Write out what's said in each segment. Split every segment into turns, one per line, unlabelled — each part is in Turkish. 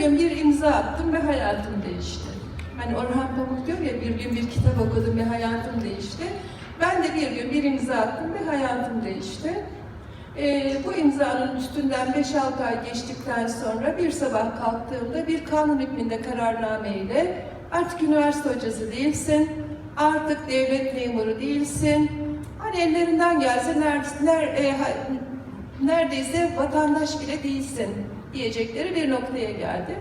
gün bir imza attım ve hayatım değişti. Hani Orhan Pamuk diyor ya bir gün bir kitap okudum ve hayatım değişti. Ben de bir gün bir imza attım ve hayatım değişti. Ee, bu imzanın üstünden 5-6 ay geçtikten sonra bir sabah kalktığımda bir kanun hükmünde kararname ile artık üniversite hocası değilsin, artık devlet memuru değilsin, hani ellerinden gelse ner, ner, e, neredeyse vatandaş bile değilsin diyecekleri bir noktaya geldi.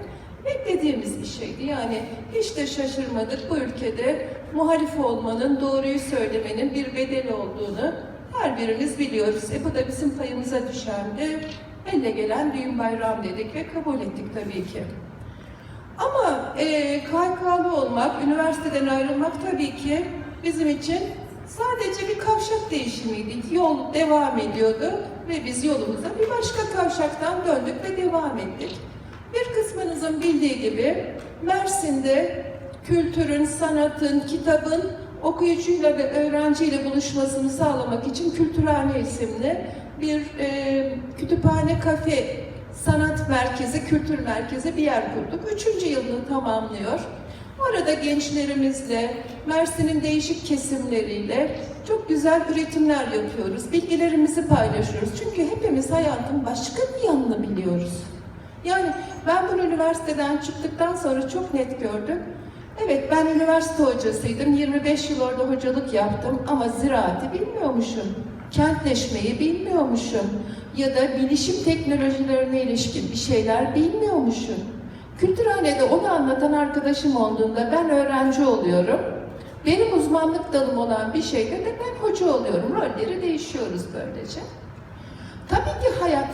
Beklediğimiz bir şeydi. Yani hiç de şaşırmadık bu ülkede muhalif olmanın, doğruyu söylemenin bir bedeli olduğunu her birimiz biliyoruz. E bu da bizim payımıza düşendi. Elle gelen düğün bayram dedik ve kabul ettik tabii ki. Ama e, KYK'lı olmak, üniversiteden ayrılmak tabii ki bizim için sadece bir kavşak. Yol devam ediyordu ve biz yolumuza bir başka kavşaktan döndük ve devam ettik. Bir kısmınızın bildiği gibi Mersin'de kültürün, sanatın, kitabın okuyucuyla ve öğrenciyle buluşmasını sağlamak için Kültürhane isimli bir e, kütüphane kafe sanat merkezi, kültür merkezi bir yer kurduk. Üçüncü yılını tamamlıyor. Orada gençlerimizle, Mersin'in değişik kesimleriyle çok güzel üretimler yapıyoruz. Bilgilerimizi paylaşıyoruz. Çünkü hepimiz hayatın başka bir yanını biliyoruz. Yani ben bunu üniversiteden çıktıktan sonra çok net gördüm. Evet ben üniversite hocasıydım. 25 yıl orada hocalık yaptım ama ziraati bilmiyormuşum. Kentleşmeyi bilmiyormuşum. Ya da bilişim teknolojilerine ilişkin bir şeyler bilmiyormuşum. Kültürhanede onu anlatan arkadaşım olduğunda ben öğrenci oluyorum. Benim uzmanlık dalım olan bir şeyde de ben hoca oluyorum. Rolleri değişiyoruz böylece. Tabii ki hayat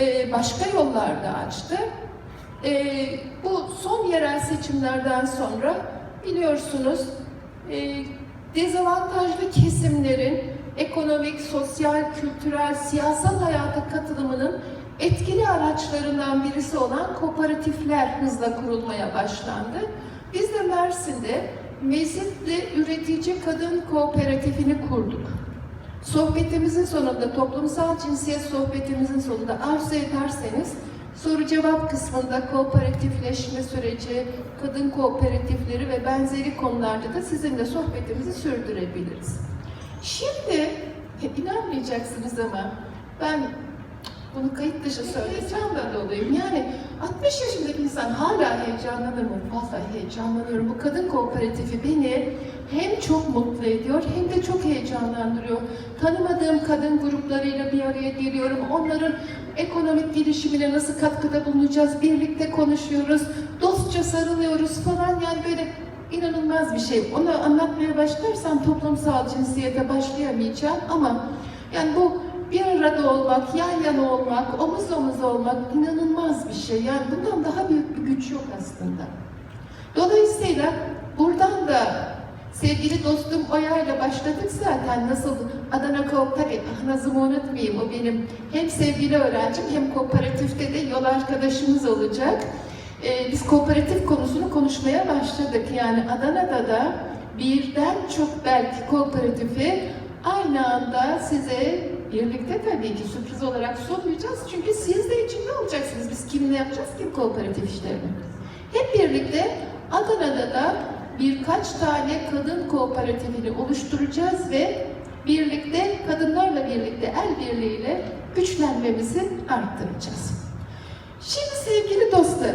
e, başka yollarda açtı. E, bu son yerel seçimlerden sonra biliyorsunuz e, dezavantajlı kesimlerin ekonomik, sosyal, kültürel, siyasal hayata katılımının etkili araçlarından birisi olan kooperatifler hızla kurulmaya başlandı. Biz de Mersin'de Mezitli Üretici Kadın Kooperatifini kurduk. Sohbetimizin sonunda, toplumsal cinsiyet sohbetimizin sonunda arzu ederseniz soru cevap kısmında kooperatifleşme süreci, kadın kooperatifleri ve benzeri konularda da sizinle sohbetimizi sürdürebiliriz. Şimdi inanmayacaksınız ama ben bunu kayıt dışı söyleyeceğim de dolayım. Yani 60 yaşındaki insan hala heyecanlanır mı? Vallahi heyecanlanıyorum. Bu kadın kooperatifi beni hem çok mutlu ediyor hem de çok heyecanlandırıyor. Tanımadığım kadın gruplarıyla bir araya geliyorum. Onların ekonomik gelişimine nasıl katkıda bulunacağız? Birlikte konuşuyoruz. Dostça sarılıyoruz falan. Yani böyle inanılmaz bir şey. Onu anlatmaya başlarsam toplumsal cinsiyete başlayamayacağım ama yani bu bir arada olmak, yan yana olmak, omuz omuz olmak inanılmaz bir şey. Yani bundan daha büyük bir güç yok aslında. Dolayısıyla buradan da sevgili dostum Oya ile başladık zaten. Nasıl Adana Kooperatif, ah Nazım'ı unutmayayım o benim hem sevgili öğrencim hem kooperatifte de yol arkadaşımız olacak. Ee, biz kooperatif konusunu konuşmaya başladık. Yani Adana'da da birden çok belki kooperatifi aynı anda size birlikte tabii ki sürpriz olarak sunmayacağız. Çünkü siz de içinde olacaksınız. Biz kimle yapacağız ki kooperatif işlerini? Hep birlikte Adana'da da birkaç tane kadın kooperatifini oluşturacağız ve birlikte kadınlarla birlikte el birliğiyle güçlenmemizi arttıracağız. Şimdi sevgili dostlar,